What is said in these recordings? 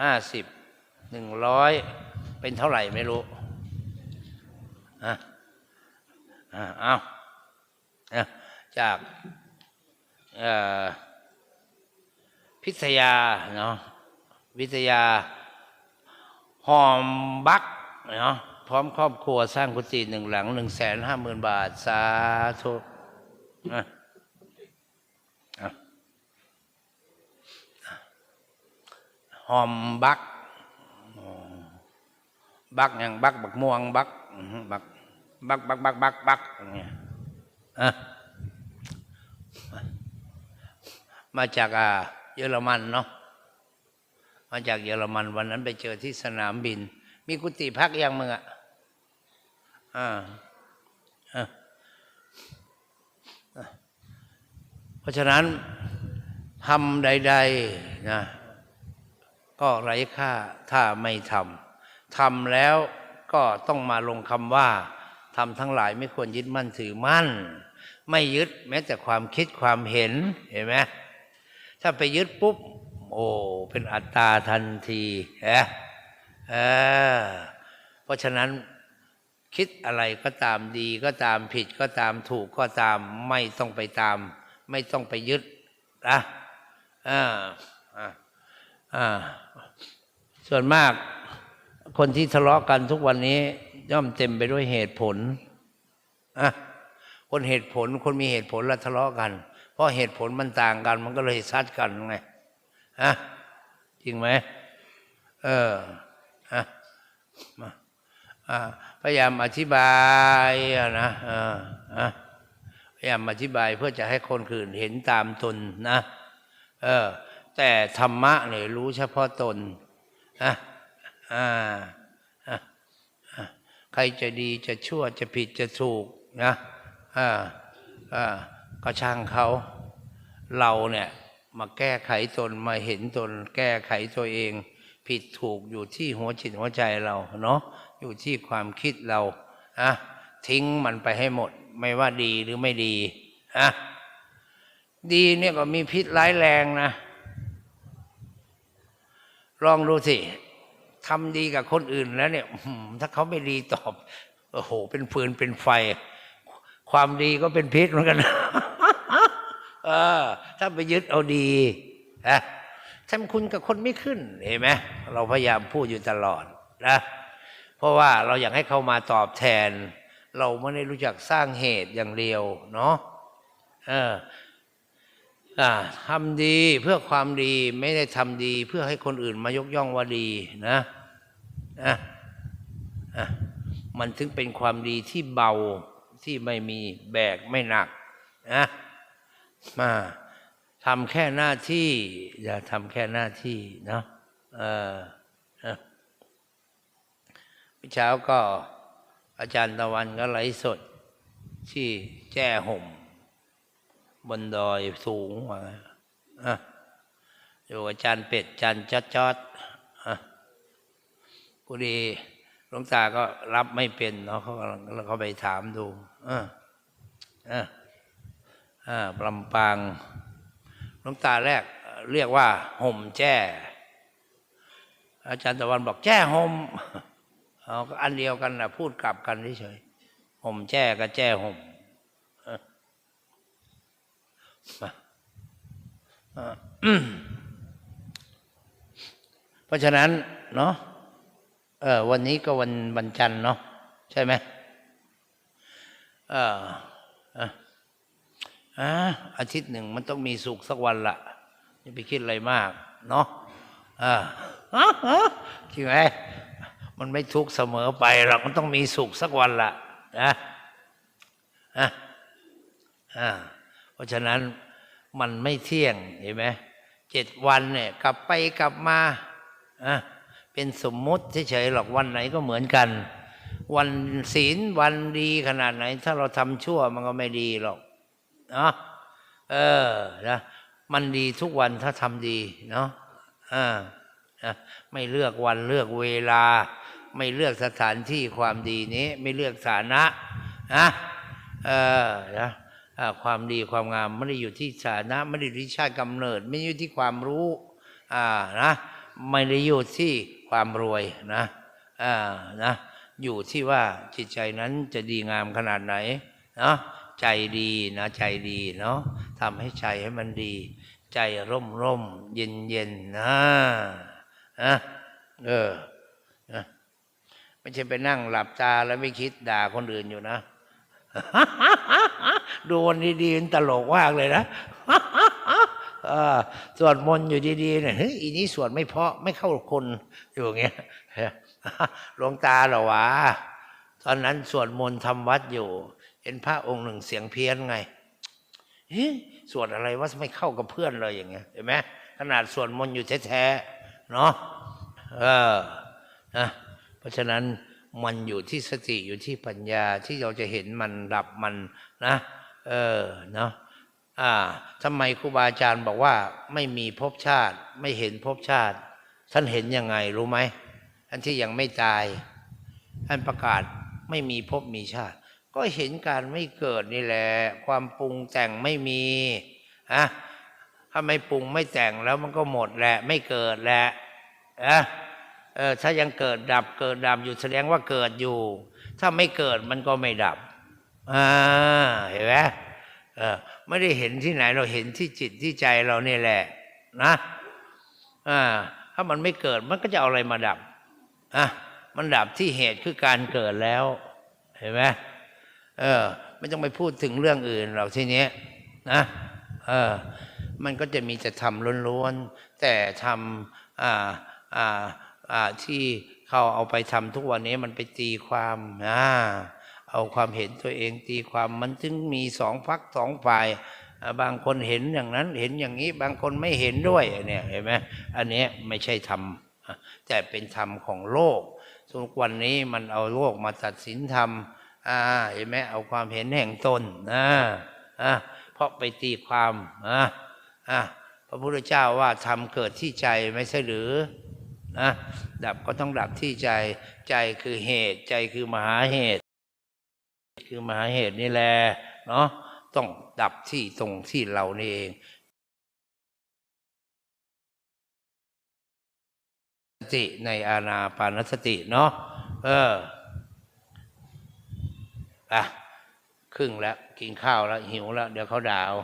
ห้าสิบหนึ่งร้อยเป็นเท่าไหร่ไม่รู้อะอะเอาอะจากพิทยาเนาะวิทยาหอมบักเนาะพร้อมครอบครัวสร้างกุฏิหนึ่งหลังหนึ่งแสนห้าหมื่นบาท สาธุอะอะ หอมบักอ๋อบักอย่างบักบักม่วงบักบักบักบักบักบักบักอย่างเงี้ยอะมาจากเยอรมันเนาะมาจากเยอรมันวันนั้นไปเจอที่สนามบิน มีกุฏิพักยังมึงอะอ่าอะอะเพราะฉะนั้นทำใด ๆ นะ ก็ไร้ค่าถ้าไม่ทำทำแล้วก็ต้องมาลงคำว่าทำทั้งหลายไม่ควรยึดมั่นถือมั่น ไม่ยึดแม้แต่ความคิดความเห็นเห็นไหมถ้าไปยึดปุ๊บ โอ้เป็นอัตตาทันทีฮะเออเพราะฉะนั้นคิดอะไรก็ตามดีก็ตามผิดก็ตามถูกก็ตามไม่ต้องไปตาม ไม่ต้องไปยึดนะอ่าอ่า ส่วนมากคนที่ทะเลาะกันทุกวันนี้ ย่อมเต็มไปด้วยเหตุผลอะคนเหตุผลคนมีเหตุผลแล้วทะเลาะกัน เพราะเหตุผลมันต่างกัน มันก็เลยซัดกันไงฮะจริงไหมเออฮะมาพยายามอธิบายนะเออฮะพยายามอธิบายเพื่อจะให้คนอื่นเห็นตามตนนะ เออ แต่ธรรมะเนี่ยรู้เฉพาะตนนะอ่าอะอะใครจะดีจะชั่วจะผิดจะถูกนะอ่าอ่าก็ช่างเขา เราเนี่ยมาแก้ไขตนมาเห็นตน แก้ไขตัวเอง ผิดถูกอยู่ที่หัวจิตหัวใจเราเนาะอยู่ที่ความคิดเราอะทิ้งมันไปให้หมด ไม่ว่าดีหรือไม่ดีอะดีเนี่ยก็มีพิษร้ายแรงนะ ลองดูสิทำดีกับคนอื่นแล้วเนี่ยถ้าเขาไม่ดีตอบโอ้โห เป็นฟืนเป็นไฟ ความดีก็เป็นพิษเหมือนกันเออ ถ้าไปยึดเอาดีนะทำคุณกับคนไม่ขึ้นเห็นไหมเราพยายามพูดอยู่ตลอดนะเพราะว่าเราอยากให้เขามาตอบแทน เราไม่ได้รู้จักสร้างเหตุอย่างเดียวเนาะเอออ่า ทำดีเพื่อความดีไม่ได้ทำดี เพื่อให้คนอื่นมายกย่องว่าดีนะอะะมันถึงเป็นความดีที่เบาที่ไม่มีแบกไม่หนักนะมาทำแค่หน้าที่ อย่าทำแค่หน้าที่เนาะเออเออเช้าก็อาจารย์ตะวันก็ไลฟ์สด ที่แจ้ห่ม บนดอยสูงว่าอะอยู่อาจารย์เป็ดอาจารย์จอดจอดอะพอดีหลวงตาก็รับไม่เป็นเนาะเขากำลังแล้วเขาไปถามดูอะอะอ่าลำปางหลวงตาแรกเรียกว่าห่มแจ้ อาจารย์ตะวันบอกแจ้ห่มเอาก็อันเดียวกันนะพูดกลับกันเฉยห่มแจ้กับแจ้ห่มเออมาอ่าอืม เพราะฉะนั้น เนาะเออวันนี้ก็วันวันจันทร์เนาะใช่ไหมเอออ่าอาทิตย์หนึ่งมันต้องมีสุขสักวันละอย่าไปคิดอะไรมาก เนาะอ่าจริงไหมมันไม่ทุกเสมอไปหรอกมันต้องมีสุขสักวันละนะอะอ่า เพราะฉะนั้นมันไม่เที่ยงเห็นไหมเจ็ดวันเนี่ยกลับไปกลับมาอะเป็นสมมุติเฉยๆหรอกวันไหนก็เหมือนกัน วันศีลวันดีขนาดไหน ถ้าเราทำชั่วมันก็ไม่ดีหรอกเนาะเออนะมันดีทุกวันถ้าทำดีเนาะอ่านะไม่เลือกวันเลือกเวลา ไม่เลือกสถานที่ความดีนี้ ไม่เลือกฐานะนะเออนะ ความดีความงามไม่ได้อยู่ที่ฐานะไม่ได้อยู่ที่ชาติกำเนิด ไม่ได้อยู่ที่ความรู้อ่านะไม่ได้อยู่ที่ความรวยนะอ่านะอยู่ที่ว่าจิตใจนั้นจะดีงามขนาดไหนเนาะใจดีนะใจดีเนาะทำให้ใจให้มันดี ใจร่มร่มเย็นเย็นนะนะเออนะไม่ใช่ไปนั่งหลับตาแล้วไม่คิดด่าคนอื่นอยู่นะ ดูวันดีๆมันตลกมากเลยนะสวดมนต์อยู่ดีๆเนี่ยเฮ้ยอีนี้สวดไม่เพาะไม่เข้าคนอยู่างเงี้ยหลวงตาเหรอวะตอนนั้นสวดมนต์ทำวัดอยู่ เห็นพระองค์หนึ่งเสียงเพี้ยนไงเฮ้ยสวดอะไรวะไม่เข้ากับเพื่อนเลยอย่างเงี้ยเห็นไหมขนาดสวดมนต์อยู่แท้ๆเนาะเออนะเพราะฉะนั้นมันอยู่ที่สติอยู่ที่ปัญญาที่เราจะเห็นมันดับมันนะ เออเนาะอ่าทำไมครูบาอาจารย์บอกว่า ไม่มีภพชาติ ไม่เห็นภพชาติ ท่านเห็นยังไงรู้ไหมท่านที่ยังไม่ตายท่านประกาศไม่มีภพมีชาติ ก็เห็นการไม่เกิดนี่แหละ ความปรุงแต่งไม่มีอะถ้าไม่ปรุงไม่แต่งแล้วมันก็หมดแหละ ไม่เกิดแหละอะเออถ้ายังเกิดดับเกิดดับอยู่แสดงว่าเกิดอยู่ ถ้าไม่เกิดมันก็ไม่ดับ อ่าเห็นไหมเออไม่ได้เห็นที่ไหนเราเห็นที่จิตที่ใจเราเนี่แหละ นะอ่าถ้ามันไม่เกิดมันก็จะเอาอะไรมาดับอะมันดับที่เหตุคือการเกิดแล้ว เห็นไหมเออ ไม่ต้องไปพูดถึงเรื่องอื่นเราทีนี้นะเออ มันก็จะมีแต่ทำล้วนๆแต่ทำอ่าอ่าอ่าที่เขาเอาไปทำทุกวันนี้มันไปตีความอ่า เอาความเห็นตัวเองตีความมันจึงมีสองพักสองฝ่าย บางคนเห็นอย่างนั้นเห็นอย่างนี้ บางคนไม่เห็นด้วยเนี่ยเห็นไหมอันนี้ไม่ใช่ธรรมแต่เป็นธรรมของโลก ทุกวันนี้มันเอาโลกมาตัดสินธรรมอ่าเห็นไหมเอาความเห็นแห่งตนอ่าอ่าเพราะไปตีความอ่าอ่าพระพุทธเจ้าว่าธรรมเกิดที่ใจไม่ใช่หรือนะดับก็ต้องดับที่ใจใจคือเหตุใจคือมหาเหตุ คือมหาเหตุนี่แหละเนาะต้องดับที่ตรงที่เรานี่เองสติในอาณาปานสติเนาะเอออะครึ่งแล้ว กินข้าวแล้ว หิวแล้ว เดี๋ยวเขาด่าเอา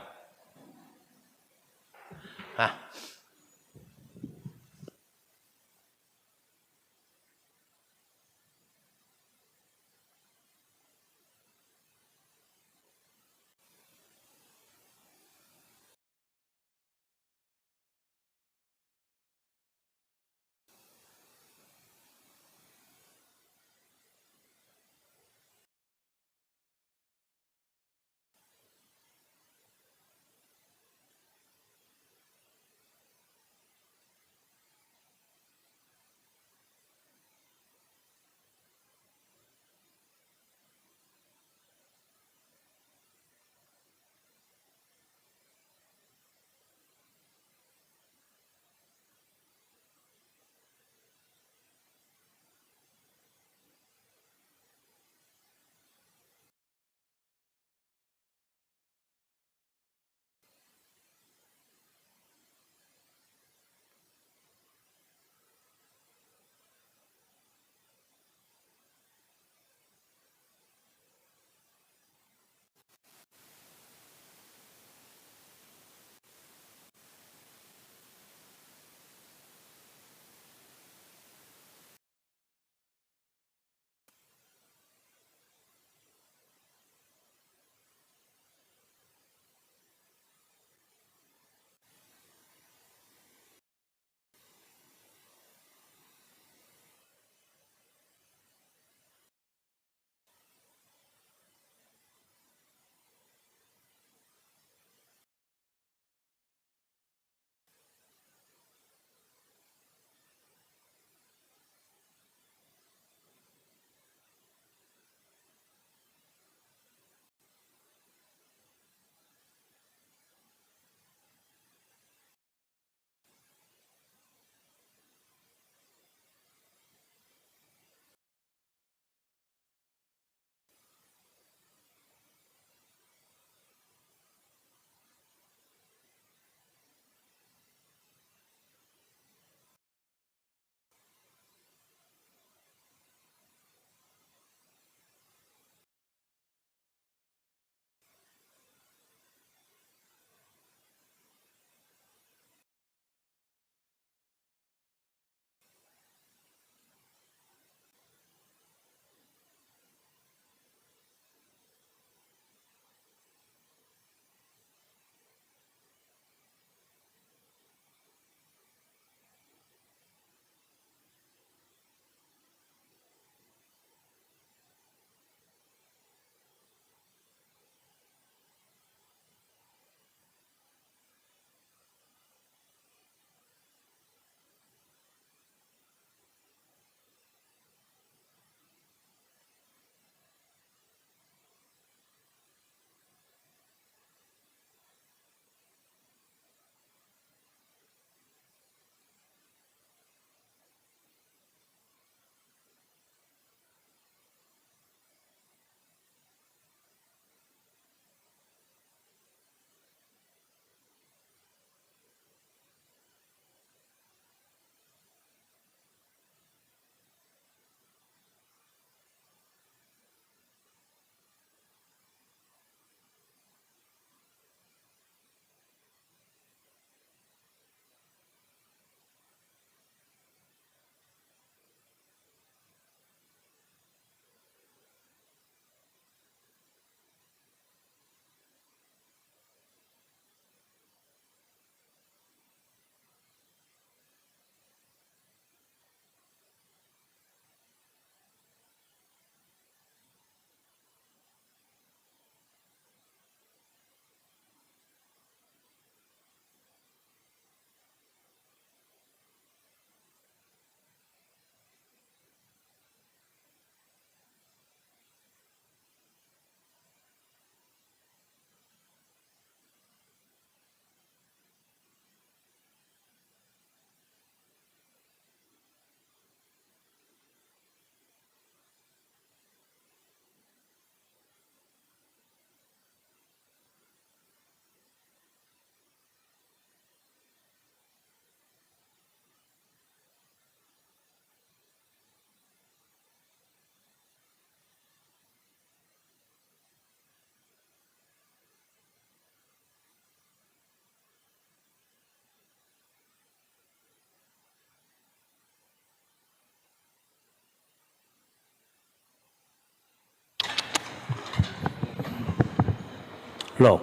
โลก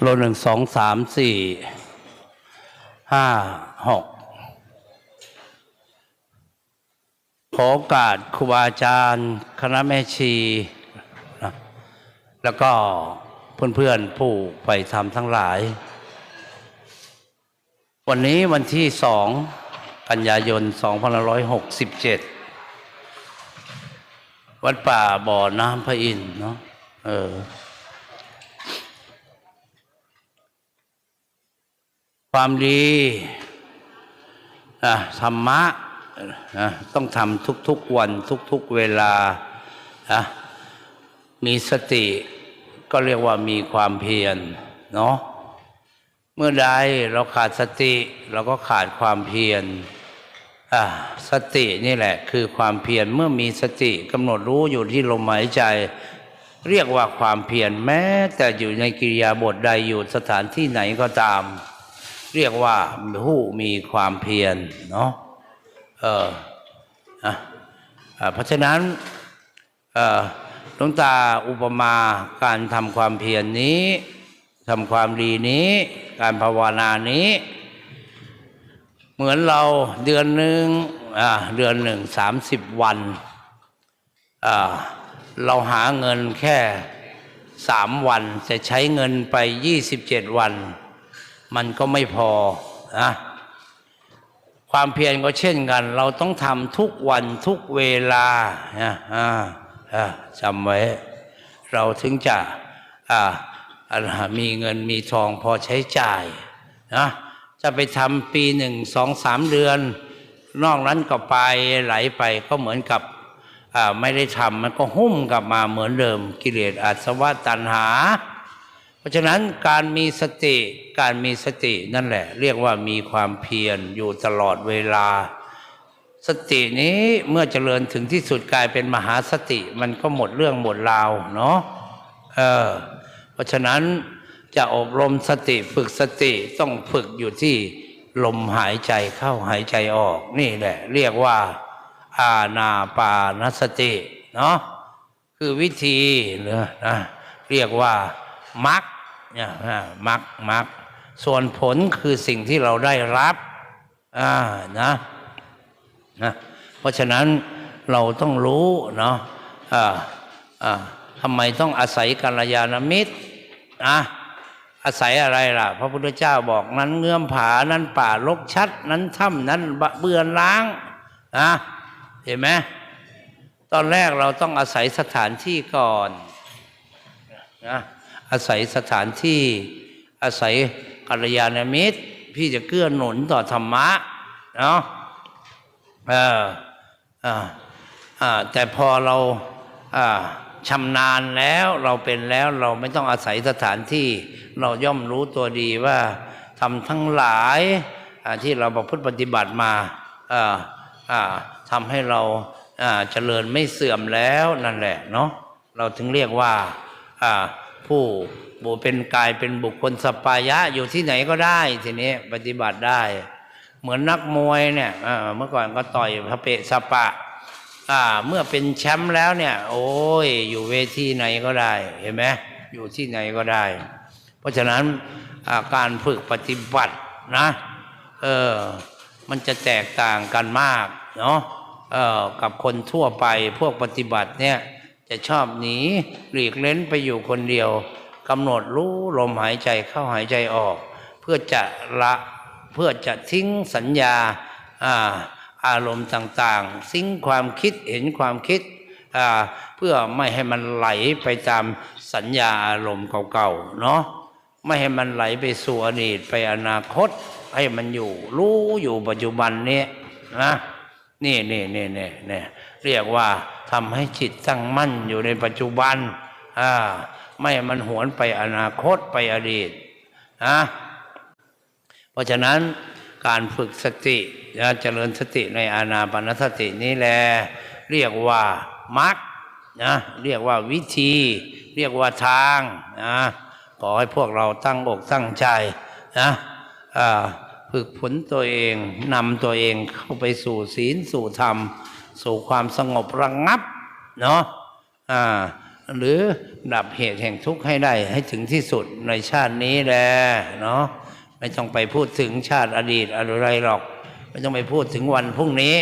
โลหนึ่งสองสามสี่ห้าหกขอโอกาสครูบาอาจารย์ คณะแม่ชีนะแล้วก็เพื่อนๆผู้ไปทำทั้งหลาย วันนี้วันที่สองกันยายน 2567 วัดป่าบ่อน้ำพระอินทร์เนาะเออ ความดีอะธรรมะต้องทำทุกๆวันทุกๆเวลา มีสติก็เรียกว่ามีความเพียรเนาะเมื่อใดเราขาดสติ เราก็ขาดความเพียร สตินี่แหละ คือความเพียรเมื่อมีสติกำหนดรู้อยู่ที่ลมหายใจ เรียกว่าความเพียรแม้ แต่อยู่ในกิริยาบทใดอยู่สถานที่ไหนก็ตาม เรียกว่าผู้มีความเพียรเนาะเออเพราะฉะนั้นเอ่อหลวงตาอุปมาการทำความเพียรนนี้ทำความดีนี้ การภาวนานี้ เหมือนเราเดือนหนึ่งเดือนหนึ่งสามสิบวัน เราหาเงินแค่สามวันจะใช้เงินไปยี่สิบเจ็ดวัน มันก็ไม่พอนะความเพียรก็เช่นกัน เราต้องทำทุกวันทุกเวลานาอ่าจำไว้ เราถึงจะมีเงินมีทองพอใช้จ่ายนะ จะไปทำปีหนึ่งสองสามเดือน นอกนั้นก็ไปไหลไปก็เหมือนกับไม่ได้ทำมันก็หุ้มกลับมาเหมือนเดิมกิเลสอาสวะตัณหา เพราะฉะนั้นการมีสติการมีสตินั่นแหละ เรียกว่ามีความเพียรอยู่ตลอดเวลา สตินี้เมื่อเจริญถึงที่สุดกลายเป็นมหาสติ มันก็หมดเรื่องหมดราวเนาะเออเพราะฉะนั้น จะอบรมสติฝึกสติต้องฝึกอยู่ที่ลมหายใจเข้าหายใจออก นี่แหละ เรียกว่า อาณาปานสติเนาะคือวิธีหรือนะเรียกว่ามักเนี่ยนะมักมักส่วนผลคือสิ่งที่เราได้รับอ่านะนะเพราะฉะนั้นเราต้องรู้เนาะอ่าอ่าทำไมต้องอาศัยกัลยาณมิตรนะ อาศัยอะไรล่ะ พระพุทธเจ้าบอกนั้นเงื่อมผานั้นป่ารกชัด นั้นถ้ำนั้นเบือนล้างนะเห็นไหมตอนแรกเราต้องอาศัยสถานที่ก่อนนะอาศัยสถานที่อาศัยกัลยาณมิตรพี่จะเกื้อหนุนต่อธรรมะเนาะเอออ่าอ่าแต่พอเราอ่า ชำนาญแล้วเราเป็นแล้วเราไม่ต้องอาศัยสถานที่ เราย่อมรู้ตัวดีว่าทำทั้งหลายที่เราประพฤติปฏิบัติมาทำให้เราเจริญไม่เสื่อมแล้วนั่นแหละเนาะเราถึงเรียกว่าผู้บุเป็นกายเป็นบุคคลสปายะอยู่ที่ไหนก็ได้ทีนี้ปฏิบัติได้ เหมือนนักมวยเนี่ยเมื่อก่อนก็ต่อยพระเปะสปะ อ่าเมื่อเป็นแชมป์แล้วเนี่ย โอ้ย อยู่เวทีไหนก็ได้ เห็นไหมอยู่ที่ไหนก็ได้ เพราะฉะนั้นการฝึกปฏิบัตินะเออมันจะแตกต่างกันมากเนาะเออกับคนทั่วไปพวกปฏิบัติเนี่ยจะชอบหนีหลีกเล้นไปอยู่คนเดียวกำหนดรู้ลมหายใจเข้าหายใจออก เพื่อจะละเพื่อจะทิ้งสัญญาอ่า อารมณ์ต่างๆสิ้งความคิดเห็นความคิดเพื่อไม่ให้มันไหลไปตามสัญญาอารมณ์เก่าๆเนาะไม่ให้มันไหลไปสู่อดีตไปอนาคต ให้มันอยู่รู้อยู่ปัจจุบันนี้นะนี่นี่นี่นี่นี่เรียกว่าทำให้จิตตั้งมั่นอยู่ในปัจจุบันอ่าไม่ให้มันหวนไปอนาคตไปอดีตนะเพราะฉะนั้นการฝึกสติ นะเจริญสติในอานาปานสตินี้แหละเรียกว่ามักนะเรียกว่าวิธี เรียกว่าทางนะขอให้พวกเราตั้งอกตั้งใจนะฝึกฝนตัวเองนำตัวเองเข้าไปสู่ศีลสู่ธรรม สู่ความสงบระงงับเนาะอ่าหรือดับเหตุแห่งทุกข์ให้ได้ให้ถึงที่สุดในชาตินี้แหละเนาะไม่ต้องไปพูดถึงชาติอดีตอะไรหรอก ไม่ต้องไปพูดถึงวันพรุ่งนี้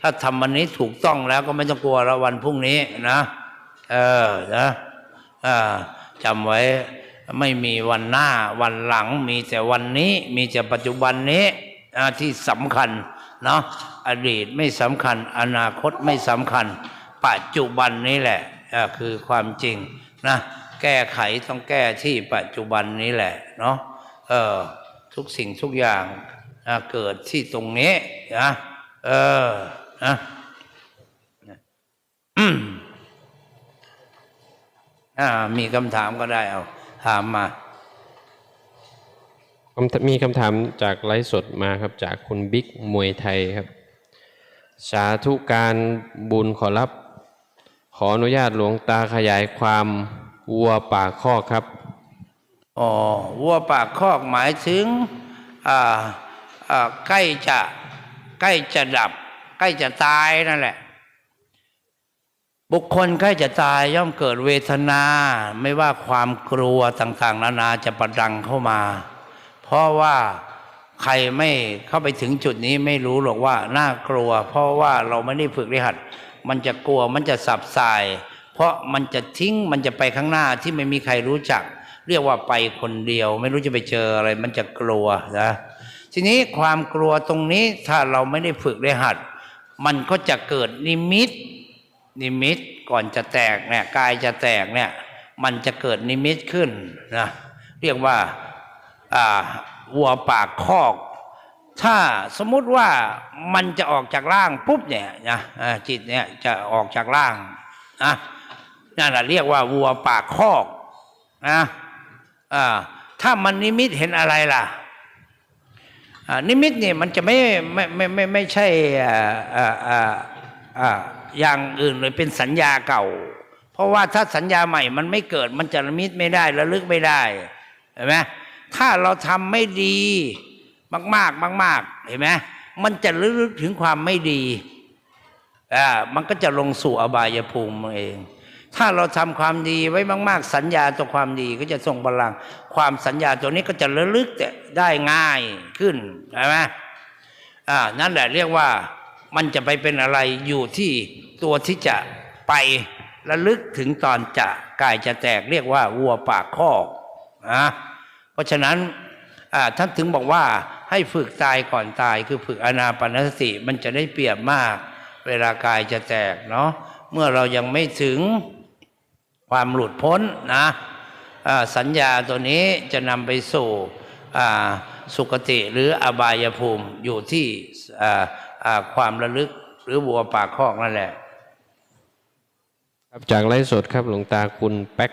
ถ้าทำวันนี้ถูกต้องแล้วก็ไม่ต้องกลัวแล้ววันพรุ่งนี้นะเออนะอ่าจำไว้ไม่มีวันหน้าวันหลัง มีแต่วันนี้ มีแต่ปัจจุบันนี้ที่สำคัญเนาะอดีตไม่สำคัญ อนาคตไม่สำคัญ ปัจจุบันนี้แหละคือความจริงนะแก้ไขต้องแก้ที่ปัจจุบันนี้แหละเนาะเออทุกสิ่งทุกอย่าง เกิดที่ตรงนี้นะเออนะอืมอ่ามีคำถามก็ได้เอา ถามมาคำถมีคำถามจากไลฟ์สดมาครับ จากคุณบิ๊กมวยไทยครับ สาธุการบุญขอรับ ขออนุญาตหลวงตาขยายความวัวป่าคอกครับ อ๋อ วัวปากคอกหมายถึง อ่าอ่า ใกล้จะใกล้จะดับ ใกล้จะตายนั่นแหละ บุคคลใกล้จะตายย่อมเกิดเวทนา ไม่ว่าความกลัวต่างๆ นานาจะประดังเข้ามา เพราะว่าใครไม่เข้าไปถึงจุดนี้ไม่รู้หรอกว่าน่ากลัว เพราะว่าเราไม่ได้ฝึกริหัด มันจะกลัวมันจะสับสาย เพราะมันจะทิ้งมันจะไปข้างหน้าที่ไม่มีใครรู้จัก เรียกว่าไปคนเดียว ไม่รู้จะไปเจออะไร มันจะกลัวนะ ทีนี้ความกลัวตรงนี้ถ้าเราไม่ได้ฝึกริหัด มันก็จะเกิดนิมิต นิมิตก่อนจะแตกเนี่ยกายจะแตกเนี่ย มันจะเกิดนิมิตขึ้นนะเรียกว่าอ่าวัวปากคอก ถ้าสมมุติว่ามันจะออกจากร่างปุ๊บเนี่ยนะจิตเนี่ยจะออกจากร่างนะนั่นแหละเรียกว่าวัวปากคอกนะอ่าถ้ามันนิมิตเห็นอะไรล่ะ นิมิตเนี่ยมันจะไม่ไม่ไม่ไม่ไม่ใช่อ่าอ่าอ่าอ่าอย่างอื่นเลยเป็นสัญญาเก่า เพราะว่าถ้าสัญญาใหม่มันไม่เกิดมันจะนิมิตไม่ได้ระลึกไม่ได้เห็นไหมถ้าเราทำไม่ดีมากๆมาก ๆ เห็นไหมมันจะระลึกถึงความไม่ดีอ่ามันก็จะลงสู่อบายภูมิเอง ถ้าเราทำความดีไว้มาก ๆ สัญญาตัวความดีก็จะส่งพลัง ความสัญญาตัวนี้ก็จะระลึกได้ง่ายขึ้นใช่ไหมอ่านั่นแหละเรียกว่ามันจะไปเป็นอะไรอยู่ที่ตัวที่จะไประลึกถึงตอนจะกายจะแตกเรียกว่าวัวปากคอกนะเพราะฉะนั้นท่านถึงบอกว่าให้ฝึกตายก่อนตายคือฝึกอนาปนสติมันจะได้เปรียบมาก เวลากายจะแตกเนาะเมื่อเรายังไม่ถึง ความหลุดพ้นนะอ่าสัญญาตัวนี้จะนำไปสู่อ่าสุคติหรืออบายภูมิอยู่ที่อ่าอ่าความระลึกหรือวัวปากคอกนั่นแหละ ครับจากไลฟ์สดครับหลวงตาคุณแป๊ก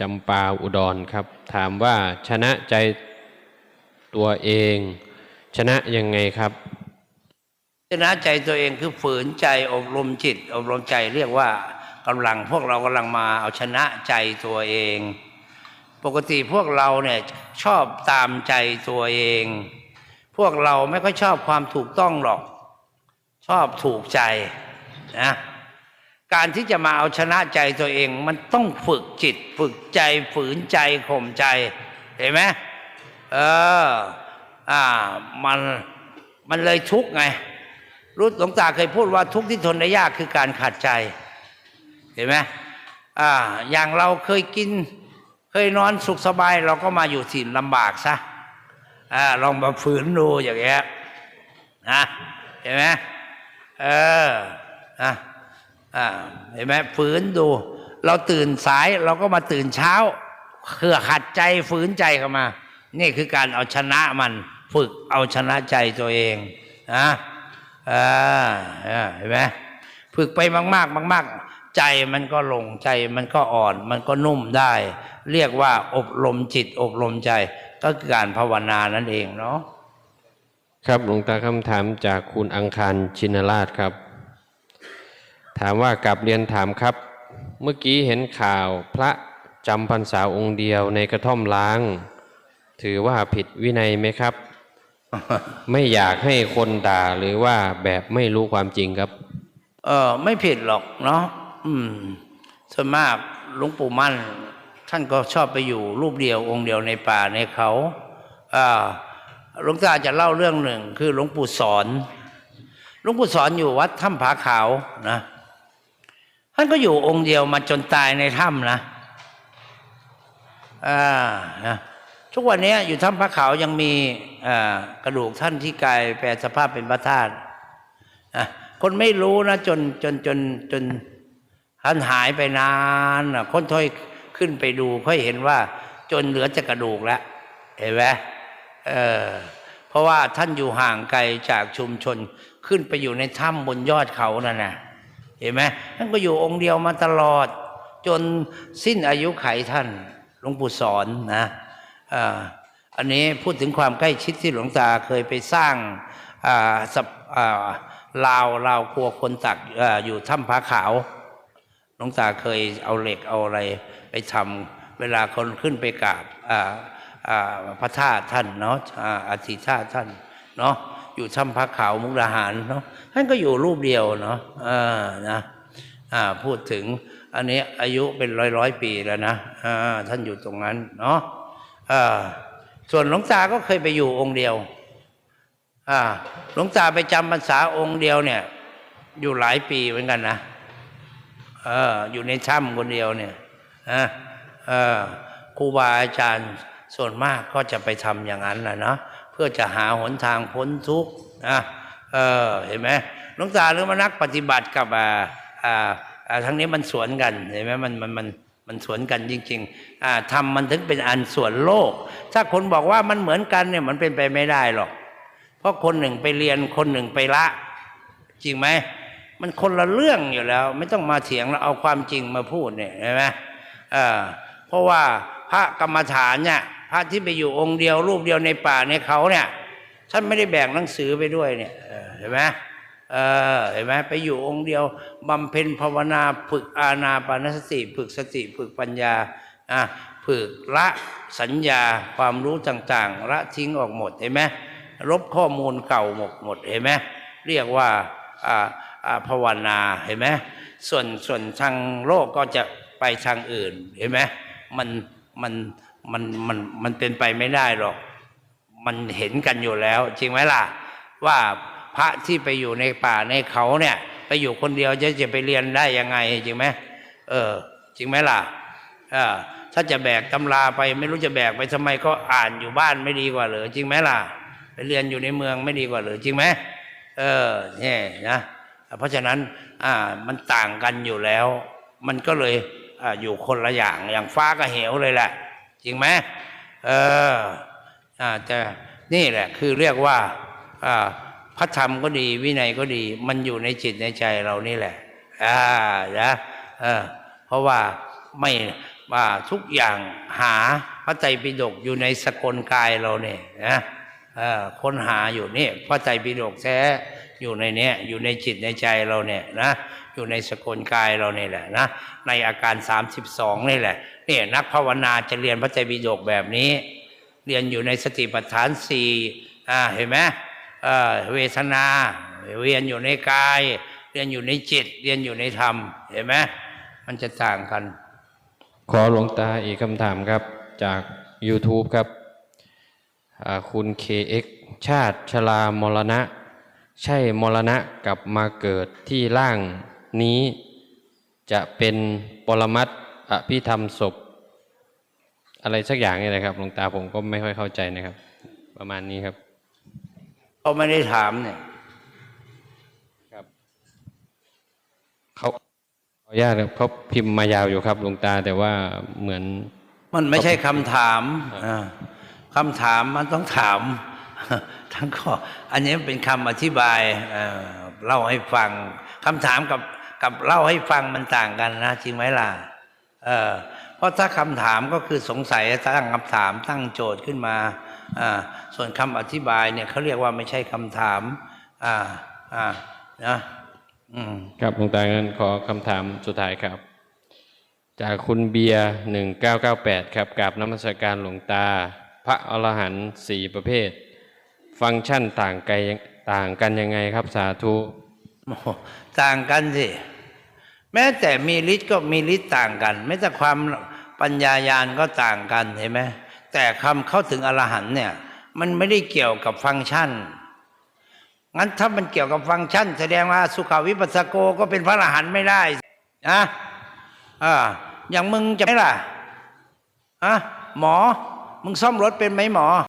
จำปาอุดรครับ ถามว่าชนะใจตัวเอง ชนะยังไงครับ ชนะใจตัวเองคือฝืนใจอบรมจิต อบรมใจเรียกว่า กำลังพวกเรากำลังมาเอาชนะใจตัวเอง ปกติพวกเราเนี่ยชอบตามใจตัวเอง พวกเราไม่ค่อยชอบความถูกต้องหรอก ชอบถูกใจนะการที่จะมาเอาชนะใจตัวเอง มันต้องฝึกจิต ฝึกใจฝืนใจข่มใจ เห็นไหมเออ อ่า มันมันเลยทุกข์ไงรู้หลวงตาเคยพูดว่าทุกข์ที่ทนได้ยากคือการขาดใจ เห็นไหมอ่าอย่างเราเคยกิน เคยนอนสุขสบาย เราก็มาอยู่ถิ่นลำบากซะอ่าลองมาฝืนดูอย่างเงี้ยนะเห็นไหมเออนะอ่าเห็นไหมฝืนดู เราตื่นสายเราก็มาตื่นเช้าเพื่อขัดใจฝืนใจเข้ามา นี่คือการเอาชนะมันฝึกเอาชนะใจตัวเองนะอ่าเห็นไหมฝึกไปมาก ๆ มาก ๆ ใจมันก็ลงใจมันก็อ่อนมันก็นุ่มได้ เรียกว่าอบรมจิตอบรมใจก็คือการภาวนานั่นเองเนาะครับหลวงตาคำถามจากคุณอังคารชินราชครับ ถามว่ากลับเรียนถามครับ เมื่อกี้เห็นข่าวพระจำพรรษาองค์เดียวในกระท่อมล้าง ถือว่าผิดวินัยไหมครับ ไม่อยากให้คนด่าหรือว่าแบบไม่รู้ความจริงครับ เออไม่ผิดหรอกเนาะ อืมส่วนมากหลวงปู่มั่น ท่านก็ชอบไปอยู่รูปเดียวองค์เดียวในป่าในเขาอ่าหลวงตาจะเล่าเรื่องหนึ่ง คือหลวงปู่สอนหลวงปู่สอนอยู่วัดถ้ำผาขาวนะท่านก็อยู่องค์เดียวมาจนตายในถ้ำนะอ่านะทุกวันนี้อยู่ถ้ำผาขาวยังมีกระดูกท่านที่กายแปลสภาพเป็นพระธาตุคนไม่รู้นะจนจนจนจน ท่านหายไปนานคนถ้อยขึ้นไปดูค่อยเห็นว่า จนเหลือจะกระดูกแล้วเห็นไหมเออเพราะว่าท่านอยู่ห่างไกลจากชุมชนขึ้นไปอยู่ในถ้ำบนยอดเขานั่นนะเห็นไหมท่านก็อยู่องค์เดียวมาตลอด จนสิ้นอายุไขท่านหลวงปู่สอนนะอ,อันนี้พูดถึงความใกล้ชิดที่หลวงตาเคยไปสร้างลาวลาวครัวคนตักออยู่ถ้ำผาขาว ลวงตาเคยเอาเหล็กเอาอะไรไปทำเวลาคนขึ้นไปกราบพระธาตุท่านเนาะอาอธิธาตุท่านเนาะอยู่ถ้ำพระขาวมุกดาหารเนาะท่านก็อยู่รูปเดียวเนาะนะพูดถึงอันนี้อายุเป็นร้อยร้อยปีแล้วนะท่านอยู่ตรงนั้นเนาะส่วนหลวงตาก็เคยไปอยู่องค์เดียวหลวงตาไปจำพรรษาองค์เดียวเนี่ย อยู่หลายปีเหมือนกันนะ เอออยู่ในถ้ำคนเดียวเนี่ยนะเออครูบาอาจารย์ส่วนมากก็จะไปทำอย่างนั้นแหละเนาะเพื่อจะหาหนทางพ้นทุกข์นะเออเห็นไหมหลวงตาหรือมานักปฏิบัติกับอ่าอ่าทั้งนี้มันสวนกันเห็นไหมมันมันมันมันสวนกันจริงๆอ่าทำมันถึงเป็นอันส่วนโลก ถ้าคนบอกว่ามันเหมือนกันเนี่ยมันเป็นไปไม่ได้หรอก เพราะคนหนึ่งไปเรียนคนหนึ่งไปละ จริงไหม มันคนละเรื่องอยู่แล้ว ไม่ต้องมาเถียงแล้วเอาความจริงมาพูดเนี่ยเห็นไหมเออเพราะว่าพระกรรมฐานเนี่ยพระที่ไปอยู่องค์เดียวรูปเดียวในป่าในเขาเนี่ยท่านไม่ได้แบ่งหนังสือไปด้วยเนี่ยเห็นไหมเออเห็นไหมไปอยู่องค์เดียวบำเพ็ญภาวนาฝึกอาณาปานสติฝึกสติฝึกปัญญาอะฝึกละสัญญาความรู้ต่างๆ ละทิ้งออกหมดเห็นไหมลบข้อมูลเก่าหมดหมดเห็นไหมเรียกว่าอ่า ภาวนาเห็นไหมส่วนส่วนทางโลกก็จะไปทางอื่นเห็นไหมมันมันมันมันมันเป็นไปไม่ได้หรอก มันเห็นกันอยู่แล้ว จริงไหมล่ะ ว่าพระที่ไปอยู่ในป่าในเขาเนี่ย ไปอยู่คนเดียวจะจะไปเรียนได้ยังไง จริงไหมเออ จริงไหมล่ะเออถ้าจะแบกตำราไปไม่รู้จะแบกไปทำไมก็อ่านอยู่บ้านไม่ดีกว่าเหรือจริงไหมล่ะ ไปเรียนอยู่ในเมืองไม่ดีกว่าเหรือจริงไหมเออเนี่ยนะ เพราะฉะนั้นมันต่างกันอยู่แล้ว มันก็เลยออยู่คนละอย่างอย่างฟ้ากับเหวเลยแหละ จริงไหมเออแต่นี่แหละคือเรียกว่าพระธรรมก็ดีวินัยก็ดี มันอยู่ในจิตในใจเรานี่แหละอ่านะเออเพราะว่าไม่ว่าทุกอย่างหาพระไตรปิฎกอยู่ในสกลกายเราเนี่ยนะเออค้นหาอยู่นี่พระไตรปิฎกแท้ อยู่ในเนี้ยอยู่ในจิตในใจเราเนี่ยนะอยู่ในสกลกายเราเนี่ยแหละนะในอาการ 32นี่แหละเนี่ยนักภาวนาจะเรียนพระไตรปิฎกแบบนี้ เรียนอยู่ในสติปัฏฐานสี่อ่าเห็นไหมเออเวทนาเรียนอยู่ในกาย เรียนอยู่ในจิต เรียนอยู่ในธรรม เห็นไหมมันจะต่างกัน ขอหลวงตาอีกคำถามครับจาก YouTube ครับคุณ KX ชาติชรามรณะ ใช่มรณะกลับมาเกิดที่ร่างนี้ จะเป็นปรมัตถ์อภิธรรมศพ อะไรสักอย่างนี่นะครับหลวงตาผมก็ไม่ค่อยเข้าใจนะครับ ประมาณนี้ครับเขาไม่ได้ถามเนี่ยเขาขออนุญาตครับเขาพิมพ์มายาวอยู่ครับหลวงตาแต่ว่าเหมือน มันไม่ใช่คำถามอ่าคำถามมันต้องถาม ทั้งข้ออันนี้เป็นคำอธิบายเล่าให้ฟังคำถามกับกับเล่าให้ฟังมันต่างกันนะจริงไหมล่ะเออเพราะถ้าคำถามก็คือสงสัยตั้งคำถามตั้งโจทย์ขึ้นมาอ่าส่วนคำอธิบายเนี่ยเขาเรียกว่าไม่ใช่คำถามอ่าอ่านะครับหลวงตางั้นขอคำถามสุดท้ายครับ จากคุณเบียร์หนึ่งเก้าเก้าแปดครับกราบน้ำมศการหลวงตา พระอรหันต์สี่ประเภท ฟังก์ชันต่างไกต่างกันยังไงครับสาธุต่างกันสิ แม้แต่มีฤทธิ์ก็มีฤทธิ์ต่างกัน แม้แต่ความปัญญายาณก็ต่างกันเห็นไหมแต่คำเข้าถึงอรหันเนี่ย มันไม่ได้เกี่ยวกับฟังก์ชัน งั้นถ้ามันเกี่ยวกับฟังก์ชัน แสดงว่าสุขาวิปัสสโกก็เป็นพระอรหันต์ไม่ได้นะอ่าอย่างมึงจะไหมล่ะอะหมอ มึงซ่อมรถเป็นไหมหมอ